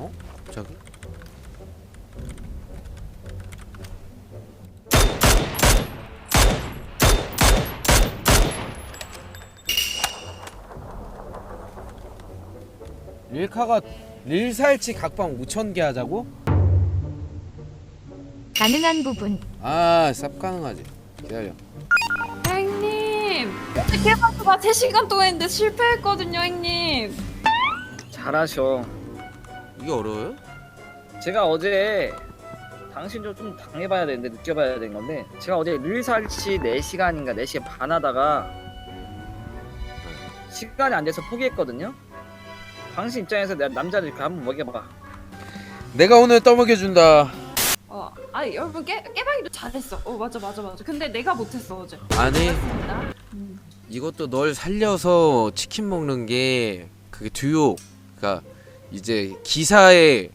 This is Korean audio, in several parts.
어? 저기? 릴카가 릴살치 각방 5천 개 하자고? 가능한 부분 아, 쌉 가능하지. 기다려. 형님 어떻게 해봤자 3시간 동안 했는데 실패했거든요 형님 잘하셔. 이게 어려워요? 제가 어제 당신 좀, 좀 당해봐야 되는데 느껴봐야 되는 건데 제가 어제 릴살치 4시간인가 4시간 반 하다가 시간이 안 돼서 포기했거든요. 당신 입장에서 내 남자를 이렇게 한번 먹여봐. 내가 오늘 떠먹여준다. 어, 아 여러분 깨, 깨방이도 잘했어 어 맞아 맞아 맞아 근데 내가 못했어 어제 아니, 음. 이것도 널 살려서 치킨 먹는 게 그게 듀오. 그러니까 이제 기사의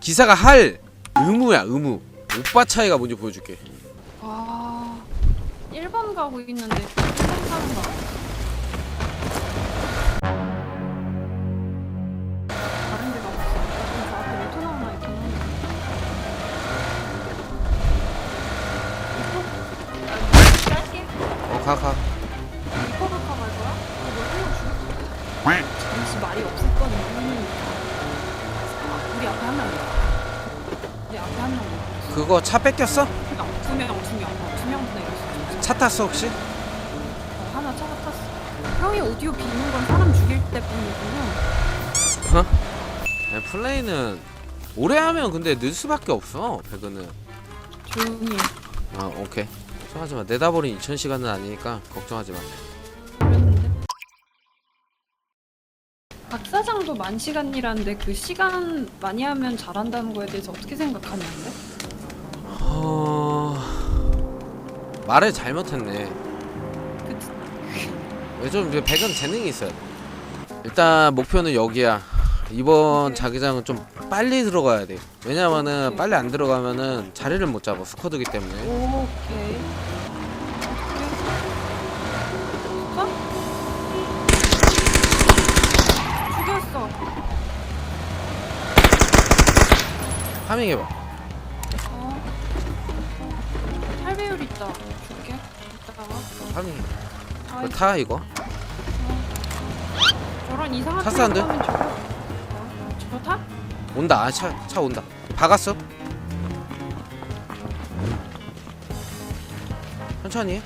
기사가 할 의무야, 의무. 오빠 차이가 뭔지 보여줄게. 와 1번 가고 있는데 1번 사는 거 다른 데가 없어 그럼 저 앞에 오토 나오나 있구나 이거? 아, 짧게 어, 가, 가. 그거 차 뺏겼어? 두명 두명 두 명 어, 두 명분에 이랬어 차 탔어 혹시? 어, 하나 차가 탔어 형이 오디오 비는 건 사람 죽일 때뿐이고요 야, 플레이는 오래 하면 근데 늘 수밖에 없어. 배그는. 조용히 해. 아, 오케이. 걱정하지 마. 내다버린 2,000시간은 아니니까 걱정하지 마. 그랬는데 박 사장도 만 시간이라는데 그 시간 많이 하면 잘한다는 거에 대해서 어떻게 생각하는데? 어... 말을 잘못했네. 요즘 이제 배그는 재능이 있어야 돼. 일단 목표는 여기야. 이번. 자기장은 좀 빨리 들어가야 돼. 왜냐면은. 빨리 안 들어가면은 자리를 못 잡아. 스쿼드기 때문에. 오케이. 어? 죽였어. 파밍 해봐. 8배율 있다. 줄게. 이따가. 파밍. 아이, 이거 타 이거. 저런 이상한 탔어, 안 돼? 하면 저거. 어? 저 타? 온다. 아, 차, 차 온다. 박았어? 천천히 해.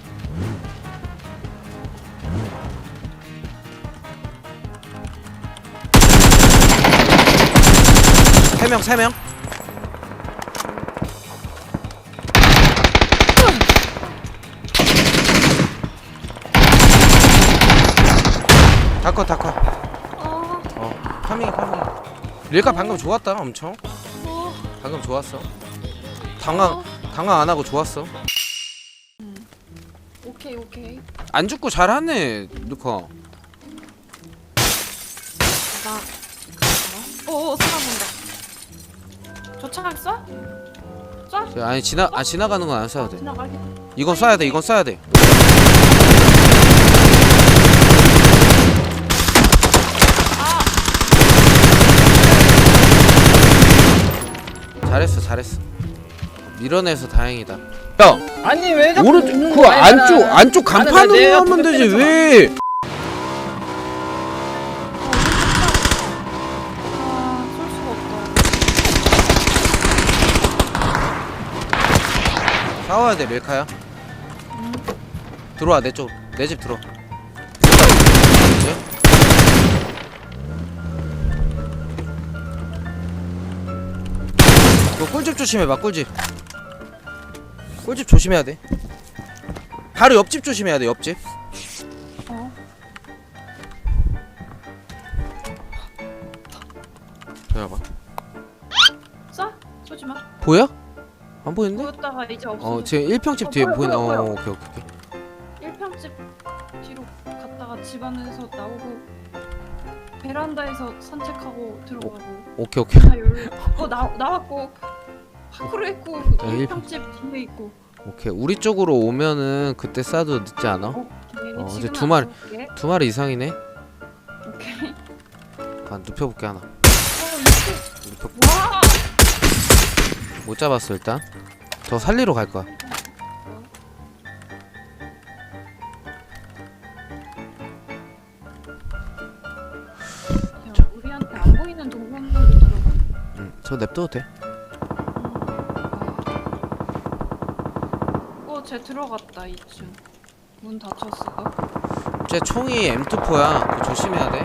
세 명, 세 명. 다커, 다커. 어. 어, 파밍, 파밍. 릴카 방금 좋았다, 엄청. 어. 방금 좋았어. 당황, 당황 안 하고 좋았어. 오케이 오케이. 안 죽고 잘하네, 릴카. 나. 오, 사람 온다. 저 차가 쏴? 쏴? 아니 지나, 아 지나가는 건 안 쏴도 돼. 지나가게. 이건 쏴야 돼, 이건 쏴야 돼. 잘했어, 잘했어. 밀어내서 다행이다. 야, 아니 왜 자꾸 오른쪽 그 거야, 안쪽 얘들아. 안쪽 간판으로 내 하면 되지. 왜? 아, 쏠 수가 없다. 싸워야 돼, 릴카야. 들어와 내 쪽, 내 집 들어. 네? 너 꿀집 조심해봐, 꿀집. 꿀집 조심해야 돼. 바로 옆집 조심해야 돼, 옆집. 어? 기다려봐. 쏴? 쏘지 마. 보여? 안 보이는데? 보였다가 이제 없어. 어, 지금 1평집 어, 뒤에 보여, 보이네. 보여, 보여. 어, 오케이, 오케이, 오케이. 1평집 뒤로 갔다가 집 안에서 나오고 베란다에서 산책하고 들어가고 오케이, 오케이. 다 열. 어, 나 나왔고 밖으로 했고 일 1평집 뒤에 있고. 오케이. 우리 쪽으로 오면은 그때 쏴도 늦지 않아? 오케이. 어, 이제 지금 두 마리. 두 마리 이상이네. 오케이. 아, 눕혀볼게 하나. 우리 벽- 와! 못 잡았어 일단 더 살리러 갈 거야 야, 저 냅둬도 돼 어, 쟤 들어갔다 2층. 문 닫혔어. 쟤 총이 M24야 그거 조심해야 돼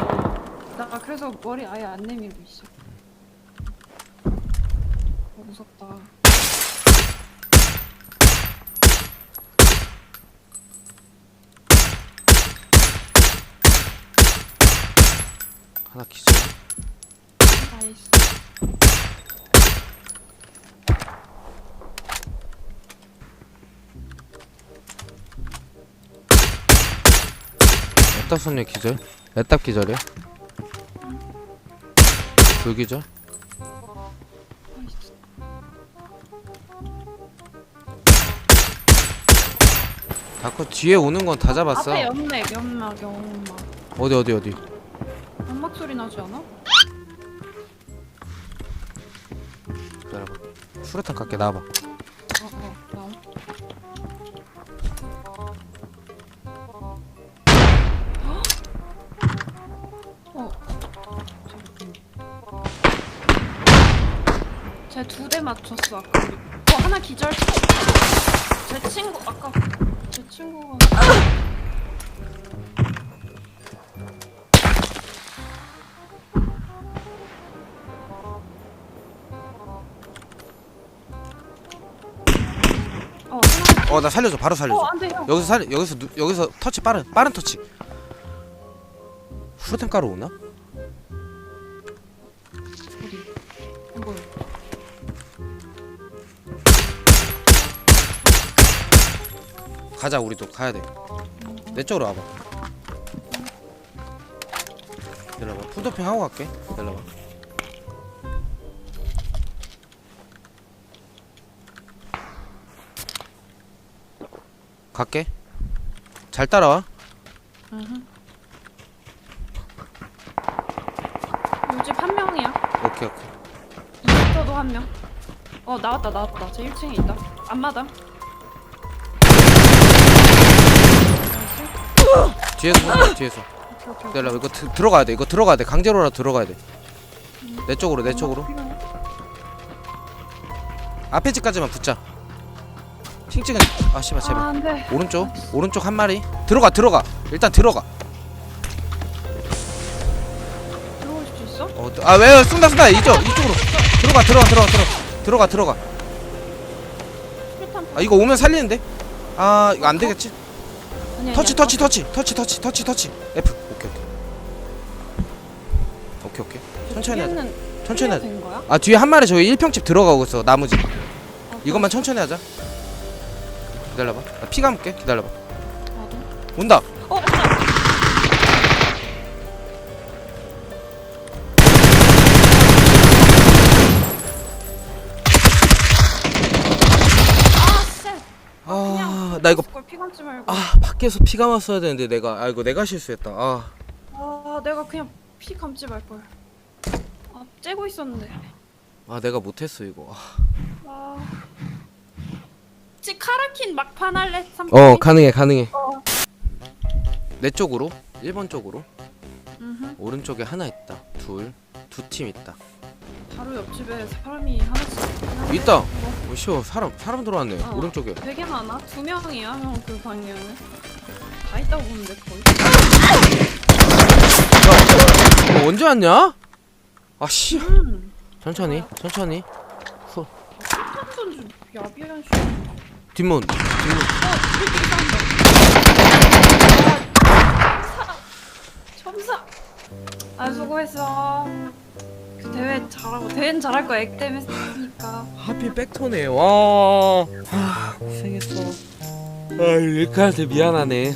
나 그래서 머리 아예 안 내밀고 있어. 어, 무섭다. 하나 기절 나이스. 애답 선녀 기절 애답 기절이야 불기절. 다크 뒤에 오는 건 다 잡았어 앞에 연맥, 연막, 연막. 어디 어디 어디 연막 소리 나지 않아? 수류탄 갈게 나와봐 나와. 어. 쟤두 대 맞췄어 아까. 어 하나 기절. 제 친구 아까 제 친구가. 어 나 살려줘 바로 살려줘 어 안돼 형. 여기서 살 여기서 누, 여기서 터치 빠른 빠른 터치 수류탄 가루 오나? 어디? 안 보여. 가자 우리도 가야 돼내 쪽으로 와봐 기다려봐 푸드핑 하고 갈게 기다려봐 갈게. 잘 따라와. 요집 한 명이야. 오케이 오케이. 이집터도 한 명. 어 나왔다 나왔다. 제 1층에 있다. 앞마당. 뒤에서 뒤에서. 오케이, 오케이, 오케이. 기다려봐 이거 드, 들어가야 돼. 이거 들어가야 돼. 강제로라도 들어가야 돼내 쪽으로 내 쪽으로. 앞에 집까지만 붙자 핑 찍은 아 씨발 제발. 아 안돼. 오른쪽? 오른쪽 한 마리? 들어가 들어가. 일단 들어가. 들어올 수 있어? 어, 아 왜요? 쏜다 쏜다. 이쪽 이쪽으로. 들어가 들어가 들어가 들어가. 들어가 들어가. 아 이거 오면 살리는데? 아 이거 안 되겠지? 아니, 아니, 터치 아니. 터치 터치. 터치 터치 터치 터치. F. 오케이 오케이. 오케이 오케이. 천천히 하자. 천천히 하자? 아 뒤에 한 마리 저기 1평집 들어가고 있어 나무집 이것만 천천히 하자 기다려봐 나 피 감을게 기다려봐 나도. 온다 어. 아 쎄. 아나 이거 걸 피감지 말고. 아 밖에서 피 감았어야 되는데 내가 아 이거 내가 실수했다 아아 내가 그냥 피 감지 말 걸. 아 째고 있었는데. 아 내가 못했어 이거 아. 지 카라킨 막판 할래? 삼어 가능해 가능해 어. 내 쪽으로 1번 쪽으로 음흠. 오른쪽에 하나 있다 둘두 팀 있다 바로 옆집에 사람이 하나씩 있긴 있다. 어, 어 쉬워 사람 사람 들어왔네 어. 오른쪽에 되게 많아. 두 명이야 형 그 방향에. 다 있다고 보는데 거의. 너 언제 왔냐? 아씨 음. 천천히 천천히 탑선 좀 야비한 씨. 아, 어, 어, 뒷문. 뒷문. 첨사 아 수고했어. 그 대회 잘하고 대회는 잘할 거야. 액땜 했으니까. 하필 백터네. 와. 아, 고생했어. 아 릴카한테 미안하네.